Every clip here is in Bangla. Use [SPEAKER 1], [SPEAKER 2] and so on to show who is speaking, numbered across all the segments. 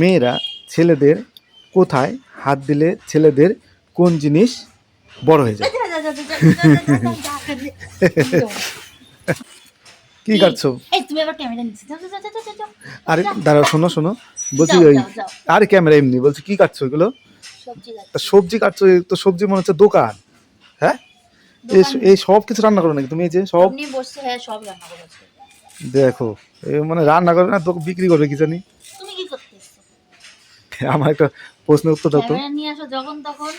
[SPEAKER 1] মেয়েরা ছেলেদের কোথায় হাত দিলে ছেলেদের কোন জিনিস বড় হয়ে যায়? কি কাটছো? আরে দাঁড়াও শোনো শোনো। বলছি ওই। আরে ক্যামেরা এমনি বলছি কি কাটছো এগুলো?
[SPEAKER 2] সবজি
[SPEAKER 1] কাটছো। তো সবজি মনে হচ্ছে দোকান। হ্যাঁ? এই সব কিছু রান্না করো নাকি তুমি? এই যে সব
[SPEAKER 2] হ্যাঁ সব
[SPEAKER 1] দেখো মানে রান্না করবে না বিক্রি করবে কি জানি
[SPEAKER 2] তুমি কি করতে এসছো
[SPEAKER 1] আমার একটা প্রশ্নের উত্তর দাও তো।
[SPEAKER 2] নিয়ে আসো যখন তখন।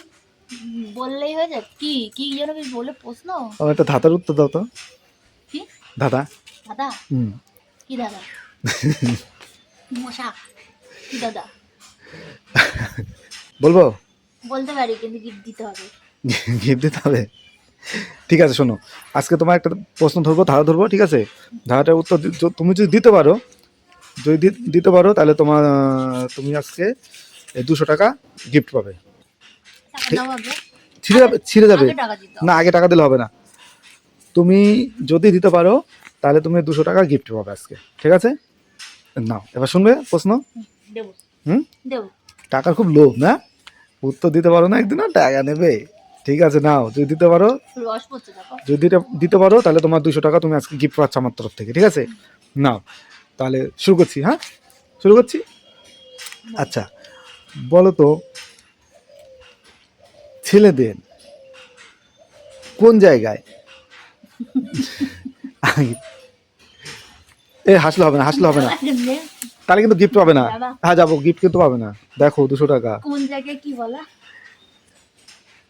[SPEAKER 2] বললেই হয়ে যায়। কি কি যেন বেশ বলে প্রশ্ন?
[SPEAKER 1] আমার একটা ধাঁধার উত্তর দাও তো।
[SPEAKER 2] কি?
[SPEAKER 1] ধাঁধা।
[SPEAKER 2] দাদা
[SPEAKER 1] হুম।
[SPEAKER 2] কি দাদা মশা। কি দাদা
[SPEAKER 1] বলব?
[SPEAKER 2] বলতে পারি কিন্তু গিফট দিতে হবে।
[SPEAKER 1] গিফট দিতে হবে? ঠিক আছে শোনো। আজকে তোমার একটা প্রশ্ন ধরবো ধারা ধরবো ঠিক আছে? ধারাটার উত্তর তুমি যদি দিতে পারো যদি দিতে পারো তাহলে তোমার তুমি আজকে দুশো টাকা গিফট পাবে। ছিঁড়ে যাবে ছিঁড়ে যাবে। না আগে টাকা দিলে হবে না। তুমি যদি দিতে পারো তাহলে তুমি দুশো টাকা গিফট পাবে আজকে ঠিক আছে? নাও এবার শুনবে প্রশ্ন? হুম? টাকার খুব লোভ না? উত্তর দিতে পারো না একদিন টাকা নেবে। ঠিক আছে নাও যদি দিতে পারো যদি দিতে পারো তাহলে তোমার দুশো টাকা তুমি আজকে গিফট পাচ্ছ আমার তরফ থেকে ঠিক আছে? নাও তাহলে শুরু করছি হ্যাঁ? শুরু করছি? আচ্ছা বলো তো ছেলেদের কোন জায়গায় এ হাসলে হবে না হাসলে হবে না। তাহলে কিন্তু গিফট পাবে না। হ্যাঁ যাব গিফট কিন্তু পাবে না। দেখো দুশো টাকা।
[SPEAKER 2] কোন জায়গায় কি বলা?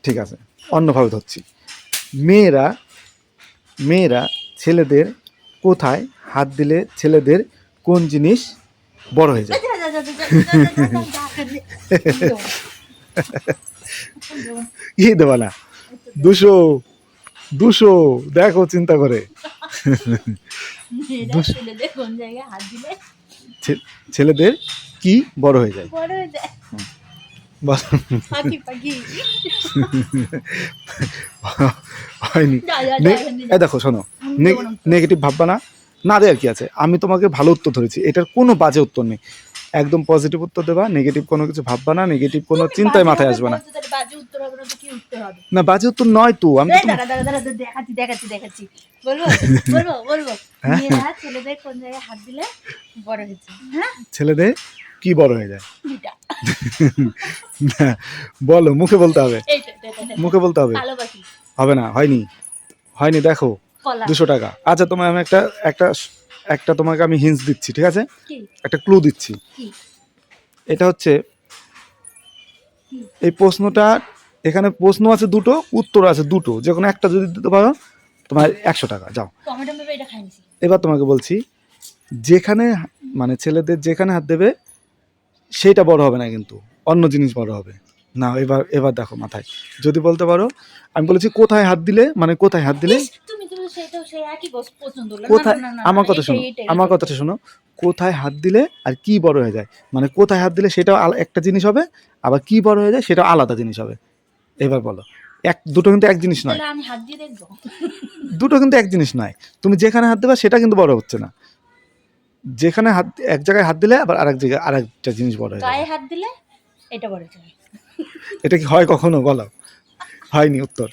[SPEAKER 1] ঠিক আছে অন্যভাবে ধরছি। মেয়েরা মেয়েরা ছেলেদের কোথায় হাত দিলে ছেলেদের কোন জিনিস বড় হয়ে যায়? কি দেবা না। দুশো দুশো দেখো চিন্তা করে।
[SPEAKER 2] ছেলেদের
[SPEAKER 1] কি বড় হয়ে যায়?
[SPEAKER 2] হয়ে
[SPEAKER 1] হয়নি। দেখো শোনো। নেগেটিভ ভাববা না। না দেওয়ার কি আছে? আমি তোমাকে ভালো উত্তর ধরেছি। এটার কোনো বাজে উত্তর নেই। একদম পজিটিভ উত্তর দেবা নেগেটিভ কোনো কিছু ভাববা না নেগেটিভ কোনো চিন্তায় মাথায় আসবে না।
[SPEAKER 2] বাজে উত্তর না
[SPEAKER 1] বাজে উত্তর নয় তো আমি
[SPEAKER 2] দেখাচ্ছি দেখাচ্ছি দেখাচ্ছি। বলব বলব বলব।
[SPEAKER 1] হ্যাঁ।
[SPEAKER 2] ছেলেদের কোন জায়গায় হাত দিলে বড় হয়েছে হ্যাঁ?
[SPEAKER 1] ছেলেদের কি বড় হয়ে যায়? বলো মুখে বলতে হবে। মুখে বলতে হবে। হবে না হয়নি। হয়নি দেখো।
[SPEAKER 2] কলা।
[SPEAKER 1] দুশো টাকা। আচ্ছা তোমায় আমি একটা একটা একটা তোমাকে আমি হিন্স দিচ্ছি ঠিক আছে? একটা ক্লু দিচ্ছি। এটা হচ্ছে এই প্রশ্নটা এখানে প্রশ্ন আছে দুটো উত্তর আছে দুটো। যে কোনো একটা যদি দিতে পারো তোমার একশো টাকা। যাও। এবার তোমাকে বলছি যেখানে মানে ছেলেদের যেখানে হাত দেবে সেইটা বড় হবে না কিন্তু। অন্য জিনিস বড় হবে। না এবার এবার দেখো মাথায়। যদি বলতে পারো আমি বলেছি কোথায় হাত দিলে মানে কোথায় হাত দিলে
[SPEAKER 2] তুমি তুমি সেই একই গোস পছন্দ হলো।
[SPEAKER 1] কোথায়? আমার কথা শোনো আমার কথাটা শোনো কোথায় হাত দিলে আর কি বড় হয়ে যায়? মানে কোথায় হাত দিলে সেটাও একটা জিনিস হবে আবার কি বড় হয়ে যায় সেটাও আলাদা জিনিস হবে। এবার বলো এক দুটো কিন্তু এক জিনিস নয়।
[SPEAKER 2] আমি হাত দিয়ে দেখব।
[SPEAKER 1] দুটো কিন্তু এক জিনিস নয়। তুমি যেখানে হাত দেবে সেটা কিন্তু বড় হচ্ছে না। যেখানে হাত এক জায়গায় হাত দিলে আবার আরেক জায়গায় আরেকটা জিনিস বড় হয়ে
[SPEAKER 2] গায়ে
[SPEAKER 1] যাবে
[SPEAKER 2] হাত দিলে এটা বড় যায়
[SPEAKER 1] এটা কি হয় কখনো? বলো। হয়নি উত্তর।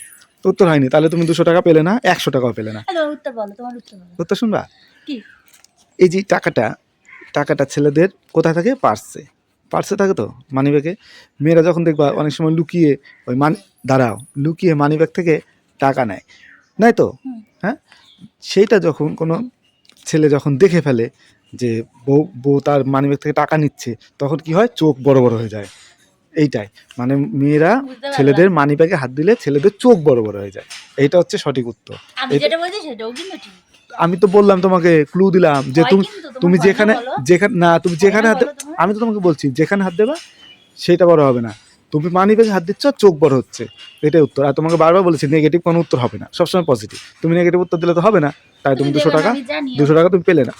[SPEAKER 1] উত্তর হয়নি তাহলে তুমি দুশো টাকা পেলে না একশো টাকাও পেলে না।
[SPEAKER 2] উত্তর বলো তোমার উত্তর
[SPEAKER 1] উত্তর শুনবা?
[SPEAKER 2] কি?
[SPEAKER 1] এই যে টাকাটা টাকাটা ছেলেদের কোথায় থাকে? পার্সে। পার্সে থাকে তো মানিব্যাগে। মেয়েরা যখন দেখবা অনেক সময় লুকিয়ে ওই মানি দাঁড়াও লুকিয়ে মানিব্যাগ থেকে টাকা নেয়। নেয় তো? হ্যাঁ? সেইটা যখন কোনো ছেলে যখন দেখে ফেলে যে বউ বউ তার মানিব্যাগ থেকে টাকা নিচ্ছে তখন কি হয়? চোখ বড় বড় হয়ে যায়। এইটাই। মানে মেয়েরা ছেলেদের মানি মানিব্যাগে হাত দিলে ছেলেদের চোখ বড় বড় হয়ে যায়। এইটা হচ্ছে সঠিক উত্তর।
[SPEAKER 2] আমি যেটা বলছি সেটাও কিন্তু ঠিক।
[SPEAKER 1] আমি তো বললাম তোমাকে ক্লু দিলাম যে তুমি তুমি যেখানে যেখানে না তুমি যেখানে হাত আমি তো তোমাকে বলছি যেখানে হাত দেবা সেটা বড় হবে না। তুমি মানি ব্যাগে হাত দিচ্ছ চোখ বড় হচ্ছে। এটাই উত্তর। আর তোমাকে বারবার বলেছি নেগেটিভ কোনো উত্তর হবে না। সবসময় পজিটিভ তুমি নেগেটিভ উত্তর দিলে তো হবে না। তাই তুমি দুশো টাকা দুশো টাকা তুমি পেলে না।